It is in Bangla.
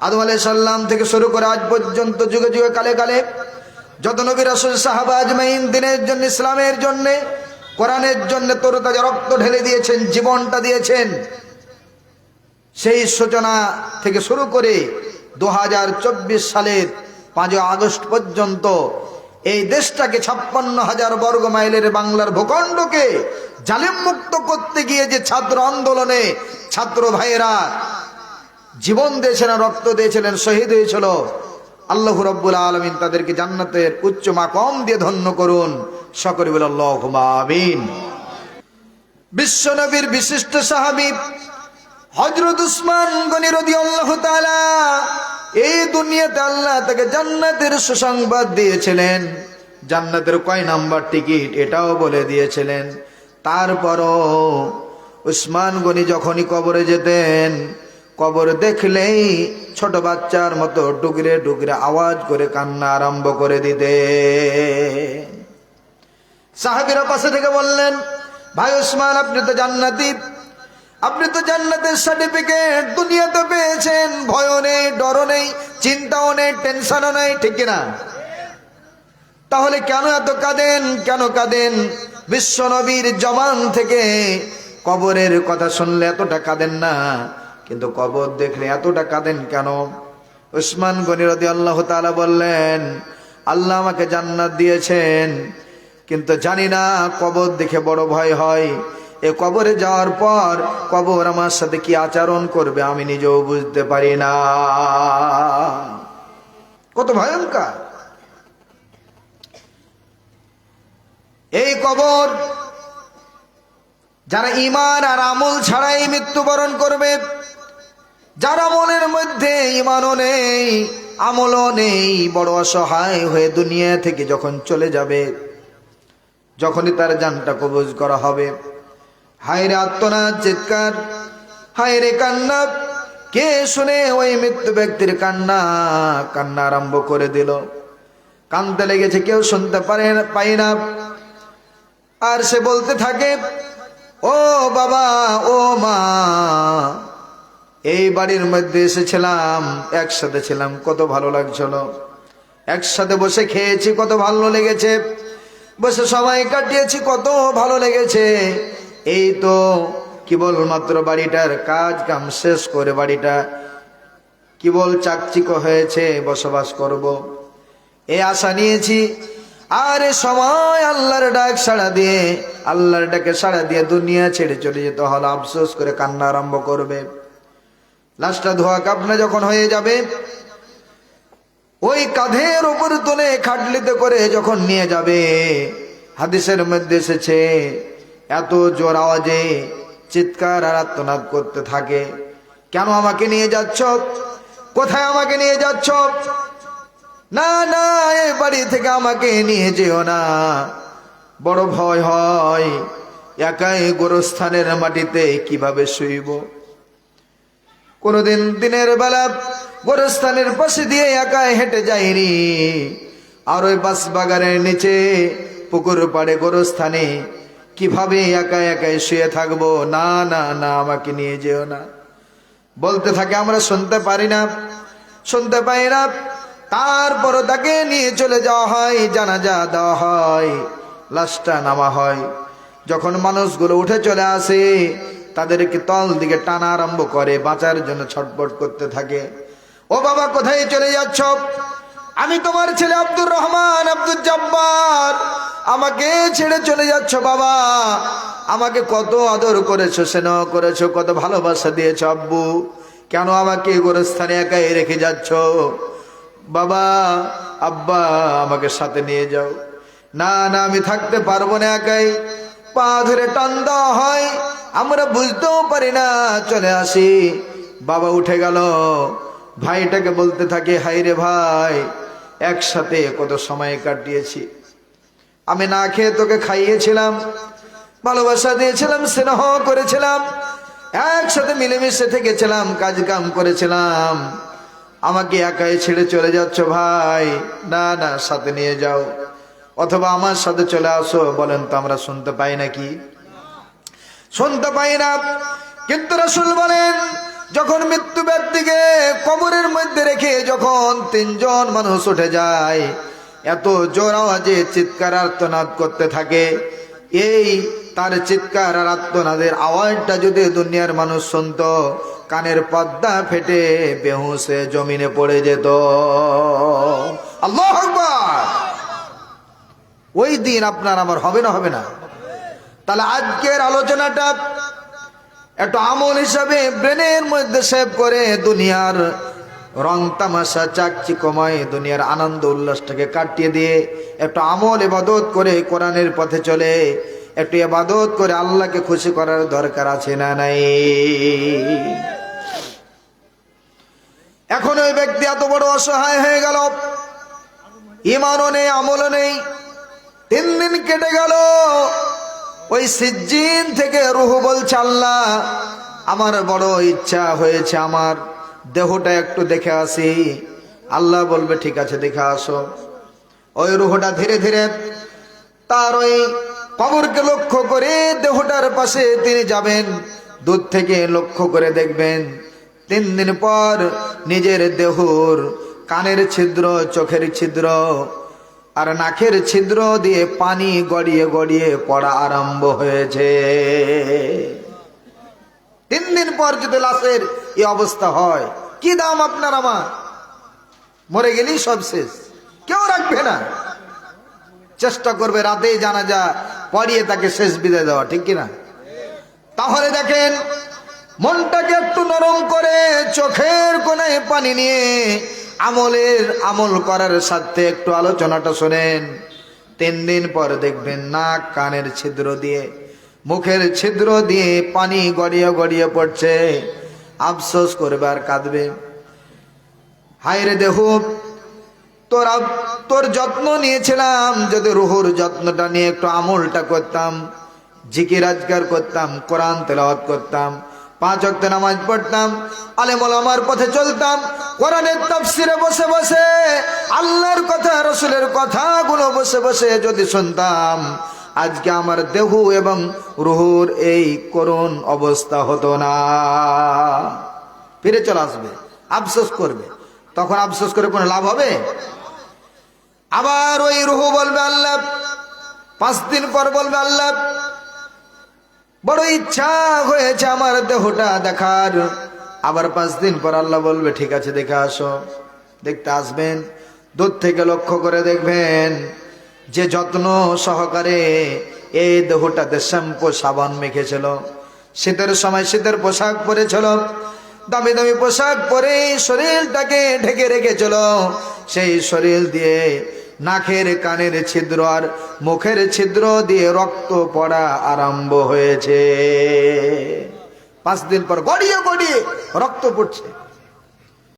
আদম আলাই সাল্লাম থেকে শুরু করে আজ পর্যন্ত যুগে যুগে কালে কালে যত নবী রসুল, সাহাবা আজমাইন দিনের জন্য, ইসলামের জন্যে, কোরআনের জন্য তরুতাজা রক্ত ঢেলে দিয়েছেন, জীবনটা দিয়েছেন। সেই সূচনা থেকে শুরু করে দু হাজার চব্বিশ সালের পাঁচই আগস্ট পর্যন্ত এই দেশটাকে ছাপ্পান্ন হাজার বর্গ মাইলের বাংলার ভূখণ্ডকে জালিম মুক্ত করতে গিয়ে যে ছাত্র আন্দোলনে ছাত্র ভাইয়েরা জীবন দিয়েছিলেন রক্ত দিয়েছিলেন, শহীদ হয়েছিল। আল্লাহ রব্বুল আলমিন তাদেরকে জান্নাতের উচ্চ মাকম দিয়ে ধন্য করুন। সকলে বলে আল্লাহ আমিন। বিশ্বনবীর বিশিষ্ট সাহাবি হজরত উসমান গনি রদি আল্লাহ তাআলা এই দুনিয়াতে আল্লাহ তাকে জান্নাতের সুসংবাদ দিয়েছিলেন। জান্নাতের কয় নাম্বার টিকিট এটাও বলে দিয়েছিলেন। তারপরও উসমান গনি যখনই কবরে যেতেন কবর দেখলেই ছোট বাচ্চার মতো ডুগরে ডুগরে আওয়াজ করে কান্না আরম্ভ করে দিতে। সাহাবিরা পাশে থেকে বললেন, ভাই উসমান আপনি তো জান্নাতি। আপনি তো জান্নাতের সার্টিফিকেট দুনিয়াতে পেয়েছেন। ভয়ও নেই, ডরও নেই, চিন্তাও নেই, টেনশনও নেই, ঠিক কিনা? তাহলে কেন এত কাঁদেন? কেন কাঁদেন? বিশ্ব নবীর জমান থেকে কবরের কথা শুনলে এতটা কাঁদেন না। কিন্তু কবর দেখলে এতটা কাঁদেন কেন? উসমান গনিরদি আল্লাহ তাআলা বললেন, আল্লাহ আমাকে জান্নাত দিয়েছেন, কিন্তু জানি না কবর দেখে বড় ভয় হয়। এ কবরে যাওয়ার পর কবর আমার সাথে কি আচরণ করবে আমি নিজেও বুঝতে পারি না। কত ভয়ঙ্কর। এই কবর যারা ইমান আর আমল ছাড়াই মৃত্যুবরণ করবে যারা মনের মধ্যে ইমানও নেই, আমলও নেই, বড় অসহায় হয়ে দুনিয়া থেকে যখন চলে যাবে, যখনই তার জানটা কবজ করা হবে। হায়রে আত্মনাথ চিৎকার, হায়রে কান্না, কে শুনে ওই মৃত্যু ব্যক্তির কান্না কান্না আরম্ভ করে দিল। কানতে লেগেছে, কেউ শুনতে পারে পাই না। আর সে বলতে থাকে, ও বাবা, ও মা এই বাড়ির মধ্যে এসেছিলাম, একসাথে ছিলাম, কত ভালো লাগছিল। একসাথে বসে খেয়েছি, কত ভালো লেগেছে। বসে সময় কাটিয়েছি, কত ভালো লেগেছে। এই তো কেবলমাত্র বাড়িটার কাজ কাম শেষ করে বাড়িটা কেবল চাকচিক হয়েছে, বসবাস করব। এই আশা নিয়েছি। আর এ সময় আল্লাহর ডাক সাড়া দিয়ে, আল্লাহর ডাকে সাড়া দিয়ে দুনিয়া ছেড়ে চলে যেতে হলো। আফসোস করে কান্না আরম্ভ করবে। লাশটা ধোয়া কাপনা যখন হয়ে যাবে, ওই কাঁধের উপর তুলে খাটলিতে করে যখন নিয়ে যাবে, হাদিসের মধ্যে এসেছে, এত জোর আওয়াজে চিৎকার আর আত্মনাদ করতে থাকে। কেন আমাকে নিয়ে যাচ্ছ? কোথায় আমাকে নিয়ে যাচ্ছ? না না এই বাড়ি থেকে আমাকে নিয়ে যেও না। বড় ভয় হয়, একাই গোরস্থানের মাটিতে কীভাবে শুইব? কোনোদিন দিনের বেলা গোরস্থানের পাশে দিয়ে একাই হেঁটে যাইনি। আর ওই বাস বাগানের নিচে, পুকুর পাড়ে গোরস্থানে কীভাবে একা একাই শুয়ে থাকব? না না না, আমাকে নিয়ে যেও না। বলতে থাকে, আমরা শুনতে পারি না। শুনতে পাই না। তারপরও তাকে নিয়ে চলে যাওয়া হয়, জানাজা দেওয়া হয়, লাশটা নামা হয়। যখন মানুষগুলো উঠে চলে আসে তাদেরকে তল দিকে টানা আরম্ভ করে, বাঁচার জন্য ছটপট করতে থাকে। ও বাবা, কোথায় চলে যাচ্ছ? আমি তোমার ছেলে আব্দুর রহমান আব্দুল জব্বার। আমাকে ছেড়ে চলে যাচ্ছ বাবা। আমাকে কত আদর করেছ, স্নেহ করেছ, কত ভালোবাসা দিয়েছ আব্বু। কেন আমাকে গোরস্থানে একাই রেখে যাচ্ছ? বাবা, আব্বা, আমাকে সাথে নিয়ে যাও। না না, আমি থাকতে পারব না একাই। পা ধরে টান দেওয়া হয়। আমরা বুঝতেও পারি না, চলে আসি। বাবা উঠে গেল। ভাইটাকে বলতে থাকে হাই রে ভাই, একসাথে কত সময় কাটিয়েছি। আমি না খেয়ে তোকে খাইয়েছিলাম, ভালোবাসা দিয়েছিলাম, স্নেহ করেছিলাম, একসাথে মিলেমিশে থেকেছিলাম কাজ কাম করেছিলাম। আমাকে একাই ছেড়ে চলে যাচ্ছ ভাই। না না, সাথে নিয়ে যাও। অথবা আমার সাথে চলে আসো, বলেন তো আমরা শুনতে পাই নাকি? শুনতে পাই না। কিন্তু রসুল বলেন, যখন মৃত্যু ব্যক্তিকে কবরের মধ্যে রেখে যখন তিনজন মানুষ উঠে যায়, এত জোর আওয়াজে চিৎকার, আর্তনাদ করতে থাকে। এই তার চিৎকার আর আর্তনাদের আওয়াজটা যদি দুনিয়ার মানুষ শুনতো, কানের পদ্মা ফেটে বেহুসে জমিনে পড়ে যেত। আল্লাহ আকবার! ওই দিন আপনার আমার হবে না হবে না। তাহলে আজকের আলোচনাটা একটু আমল হিসাবে ব্রেনের মধ্যে সেভ করে দুনিয়ার রং তামাশা চাকচি কমায় দুনিয়ার আনন্দ উল্লাসটাকে কাটিয়ে দিয়ে একটু আমল এবাদত করে কোরআনের পথে চলে, একটু এবাদত করে আল্লাহকে খুশি করার দরকার আছে না নাই? এখন ওই ব্যক্তি এত বড় অসহায় হয়ে গেল। ইমানও নেই, আমলও নেই। তিন দিন কেটে গেল। ওই সিজ্জিন থেকে রুহু বলছে, আল্লাহ, আমার বড় ইচ্ছা হয়েছে, আমার দেহটা একটু দেখে আসি। আল্লাহ বলবে, ঠিক আছে, দেখে আসো। ওই রুহটা ধীরে ধীরে তার ওই কবরকে লক্ষ্য করে দেহটার পাশে তিনি যাবেন, দূর থেকে লক্ষ্য করে দেখবেন তিন দিন পর নিজের দেহর কানের ছিদ্র, চোখের ছিদ্র আর নাকের ছিদ্র দিয়ে পানি গড়িয়ে গড়িয়ে পড়া আরম্ভ হয়েছে। তিন দিন পর যদি লাশের এই অবস্থা হয়, কি দাম আপনার আমার? মরে গেলেই সব শেষ। কেউ রাখবে না। চেষ্টা করবে, রাতেই জানা যা পড়িয়ে তাকে শেষ বিদায় দেওয়া, ঠিক কিনা? তাহলে দেখেন, মনটাকে একটু নরম করে চোখের কোনায় পানি নিয়ে আমলের আমল করার সাথে একটু আলোচনাটা শোনেন। তিন দিন পর দেখবেন নাক, কানের ছিদ্র দিয়ে, মুখের ছিদ্র দিয়ে পানি গড়িয়ে গড়িয়ে পড়ছে। আফসোস করবে আর কাঁদবে। হায়রে দেহ, তোর তোর যত্ন নিয়েছিলাম। যদি রুহুর যত্নটা নিয়ে একটু আমলটা করতাম, জিকির আজগার করতাম, কোরআন তেলাওয়াত করতাম, পাঁচ অক্ট নামাজ পড়তাম আলেমল আমার পথে চলতাম কোরআনের তাফসিরে বসে বসে, আল্লাহর কথা, রসুলের কথাগুলো বসে বসে যদি শুনতাম, আজকে আমার দেহ এবং রুহুর এই করুণ অবস্থা হতো না। ফিরে চলে আসবে, আফসোস করবে। তখন আফসোস করে কোনো লাভ হবে? আবার ওই রুহু বলবে, আল্লাহ, পাঁচ দিন পর বলবে, আল্লাহ, বড় ইচ্ছা হয়েছে আমার দেহটা দেখার। আবার পাঁচ দিন পর আল্লাহ বলবে, ঠিক আছে, দেখে আসো। দেখতে আসবেন, দূর থেকে লক্ষ্য করে দেখবেন যে যত্ন সহকারে এই দেহটাতে শ্যাম্পু, সাবান মেখেছিল, শীতের সময় শীতের পোশাক পরেছিল, দামি দামি পোশাক পরে শরীরটাকে ঢেকে রেখেছিল, সেই শরীর দিয়ে নাকের কানের ছিদ্র আর মুখের ছিদ্র দিয়ে রক্ত পড়া আরম্ভ হয়েছে। পাঁচ দিন পর গড়িয়ে গড়িয়ে রক্ত পড়ছে।